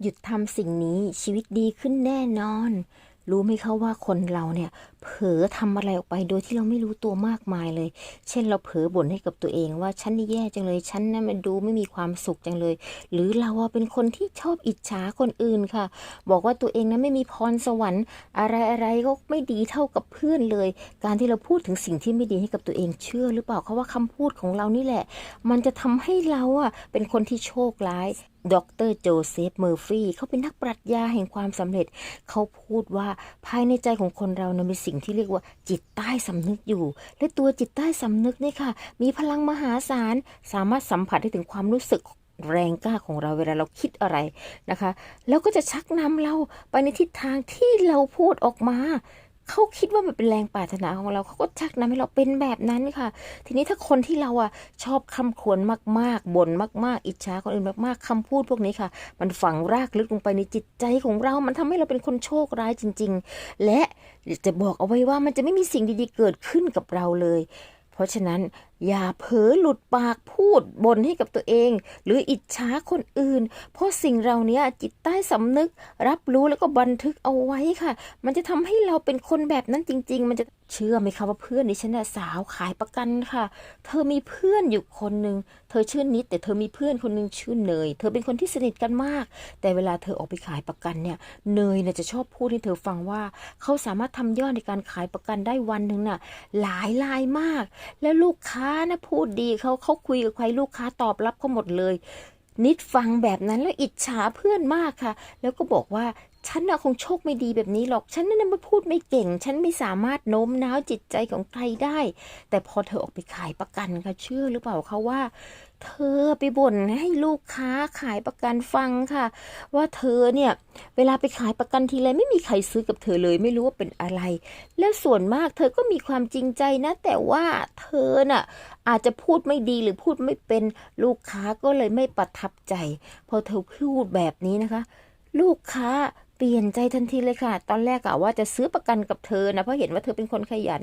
หยุดทำสิ่งนี้ชีวิตดีขึ้นแน่นอน รู้ไหมคะว่าคนเราเนี่ยเผลอทำอะไรออกไปโดยที่เราไม่รู้ตัวมากมายเลย เช่นเราเผลอบ่นให้กับตัวเองว่าฉันนี่แย่จังเลยฉันน่ะมันดูไม่มีความสุขจังเลย หรือเราเป็นคนที่ชอบอิจฉาคนอื่นค่ะ บอกว่าตัวเองนั้นไม่มีพรสวรรค์ อะไรอะไรก็ไม่ดีเท่ากับเพื่อนเลย การที่เราพูดถึงสิ่งที่ไม่ดีให้กับตัวเองเชื่อ หรือเปล่าเขาว่าคำพูดของเรานี่แหละ มันจะทำให้เราอะเป็นคนที่โชคร้ายดรโจเซฟเมอร์ฟี่เขาเป็นนักปรัชญาแห่งความสำเร็จ เขาพูดว่าภายในใจของคนเรานะมีสิ่งที่เรียกว่าจิตใต้สำนึกอยู่ และตัวจิตใต้สำนึกนี่ค่ะ มีพลังมหาศาล สามารถสัมผัสได้ถึงความรู้สึกแรงกล้าของเราเวลาเราคิดอะไรนะคะ แล้วก็จะชักนำเราไปในทิศทางที่เราพูดออกมา เขาคิดว่ามันเป็นแรงปรารถนาของเราเขาก็ชักนำให้เราเป็นแบบนั้นค่ะ ทีนี้ถ้าคนที่เราอะชอบคำควรมากๆบ่นมาก ๆ อิจฉาคนอื่นมากๆคำพูดพวกนี้ค่ะ มันฝังรากลึกลงไปในจิตใจของเรา มันทำให้เราเป็นคนโชคร้ายจริง ๆ และจะบอกเอาไว้ว่ามันจะไม่มีสิ่งดีๆเกิดขึ้นกับเราเลย เพราะฉะนั้น อย่าเผลอหลุดปากพูดบ่นให้กับตัวเอง หรืออิจฉาคนอื่น เพราะสิ่งเราเนี้ยจิตใต้สำนึก รับรู้แล้วก็บันทึกเอาไว้ค่ะ มันจะทำให้เราเป็นคนแบบนั้นจริง ๆ มันจะเชื่อไหมคะว่าเพื่อนดิฉันน่ะสาวขายประกันค่ะ เธอมีเพื่อนอยู่คนหนึ่งเธอชื่อนิด แต่เธอมีเพื่อนคนหนึ่งชื่อเนย เธอเป็นคนที่สนิทกันมาก แต่เวลาเธอออกไปขายประกันเนี่ยเนยเนี่ยจะชอบพูดให้เธอฟังว่า เขาสามารถทำยอดในการขายประกันได้วันหนึ่งน่ะหลายลายมาก แล้วลูกค้านะพูดดีเขาเขาคุยกับใครลูกค้าตอบรับเขาหมดเลย นิดฟังแบบนั้นแล้วอิจฉาเพื่อนมากค่ะ แล้วก็บอกว่า ฉันน่ะคงโชคไม่ดีแบบนี้หรอก ฉันนั่นไม่พูดไม่เก่ง ฉันไม่สามารถโน้มน้าวจิตใจของใครได้ แต่พอเธอออกไปขายประกันค่ะเชื่อหรือเปล่าคะว่า เธอไปบ่นให้ลูกค้าขายประกันฟังค่ะ ว่าเธอเนี่ยเวลาไปขายประกันทีไรไม่มีใครซื้อกับเธอเลยไม่รู้ว่าเป็นอะไร แล้วส่วนมากเธอก็มีความจริงใจนะ แต่ว่าเธอน่ะอาจจะพูดไม่ดีหรือพูดไม่เป็นลูกค้าก็เลยไม่ประทับใจ พอเธอพูดแบบนี้นะคะ ลูกค้า เปลี่ยนใจทันทีเลยค่ะ ตอนแรกอะว่าจะซื้อประกันกับเธอนะ เพราะเห็นว่าเธอเป็นคนขยัน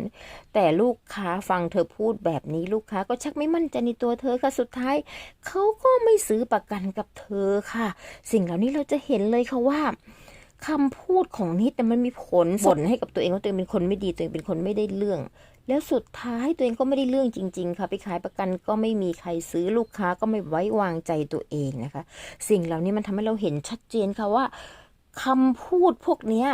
แต่ลูกค้าฟังเธอพูดแบบนี้ลูกค้าก็ชักไม่มั่นใจในตัวเธอค่ะ สุดท้ายเขาก็ไม่ซื้อประกันกับเธอค่ะ สิ่งเหล่านี้เราจะเห็นเลยค่ะว่าคำพูดของนิดน่มันมีผลบ่นให้กับตัวเองว่าตัวเองเป็นคนไม่ดีตัวเองเป็นคนไม่ได้เรื่อง แล้วสุดท้ายตัวเองก็ไม่ได้เรื่องจริง ๆ ค่ะไปขายประกันก็ไม่มีใครซื้อลูกค้าก็ไม่ไว้วางใจตัวเองนะคะ สิ่งเหล่านี้มันทำให้เราเห็นชัดเจนค่ะว่า คำพูดพวกเนี้ย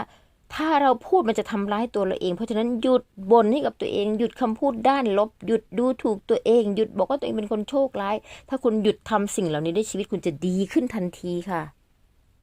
ถ้าเราพูดมันจะทำร้ายตัวเราเอง เพราะฉะนั้นหยุดบ่นให้กับตัวเอง หยุดคำพูดด้านลบ หยุดดูถูกตัวเอง หยุดบอกว่าตัวเองเป็นคนโชคร้าย ถ้าคุณหยุดทำสิ่งเหล่านี้ได้ชีวิตคุณจะดีขึ้นทันทีค่ะ